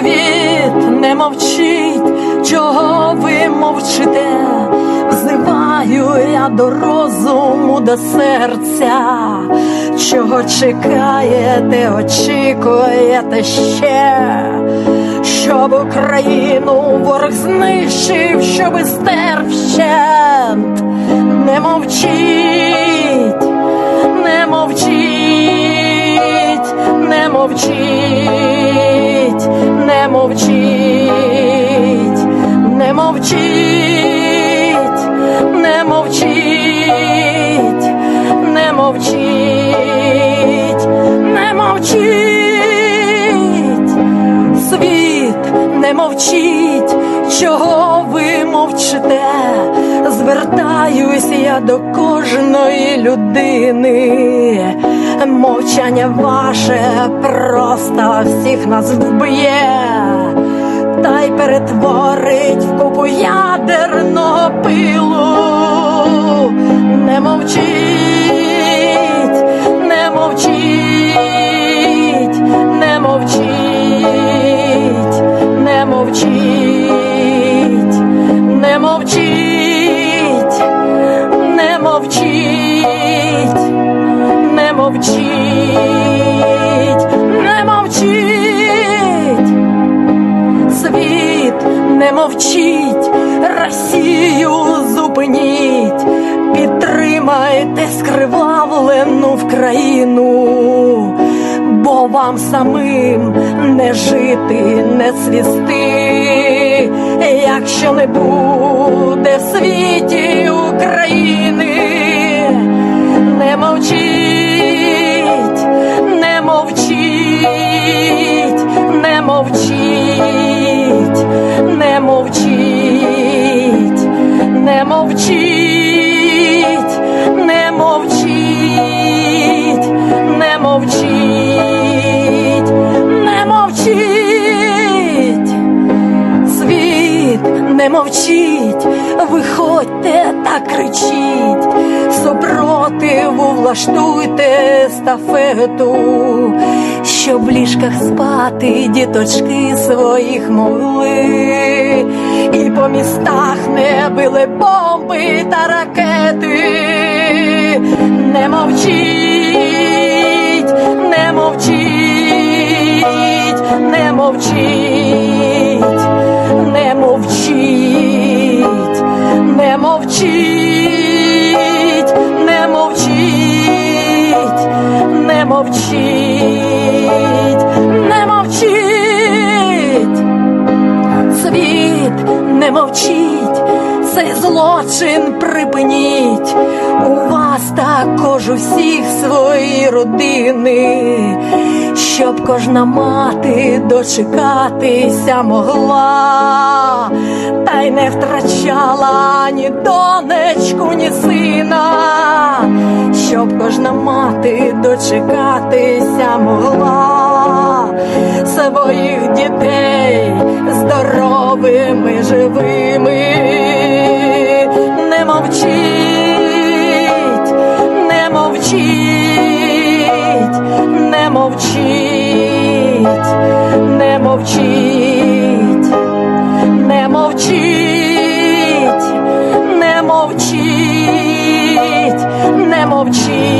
світ не мовчить, чого ви мовчите, взиваю я до розуму, до серця, чого чекаєте, очікуєте ще, щоб Україну ворог знищив, щоб стер вщент, не мовчіть, не мовчіть, не мовчіть, не мовчіть, не мовчіть, не мовчіть, не мовчіть, не мовчіть, світ не мовчіть, чого ви мовчите? Звертаюсь я до кожної людини. Мовчання ваше просто всіх нас вб'є, та й перетворить в купу ядерного пилу. Не мовчіть, не мовчіть, не мовчіть, не мовчіть, не мовчіть, не мовчіть, мовчіть, не мовчіть, світ не мовчіть, Росію зупиніть, підтримайте скривавлену в країну, бо вам самим не жити, не свісти, якщо не буде в світі України, не мовчіть, не мовчіть, виходьте та кричіть, супротиву влаштуйте естафету, щоб в ліжках спати діточки своїх могли, і по містах не били бомби та ракети, не мовчіть, мовчіть, не мовчіть, не мовчіть, не мовчіть, світ не мовчіть, цей злочин припиніть. У вас також у всіх свої родини, щоб кожна мати дочекатися могла, та й не втрачала ні донечку, ні сина, щоб кожна мати дочекатися могла. Своїх дітей здоровими, живими, мовчіть, не мовчіть, не мовчіть, не мовчіть.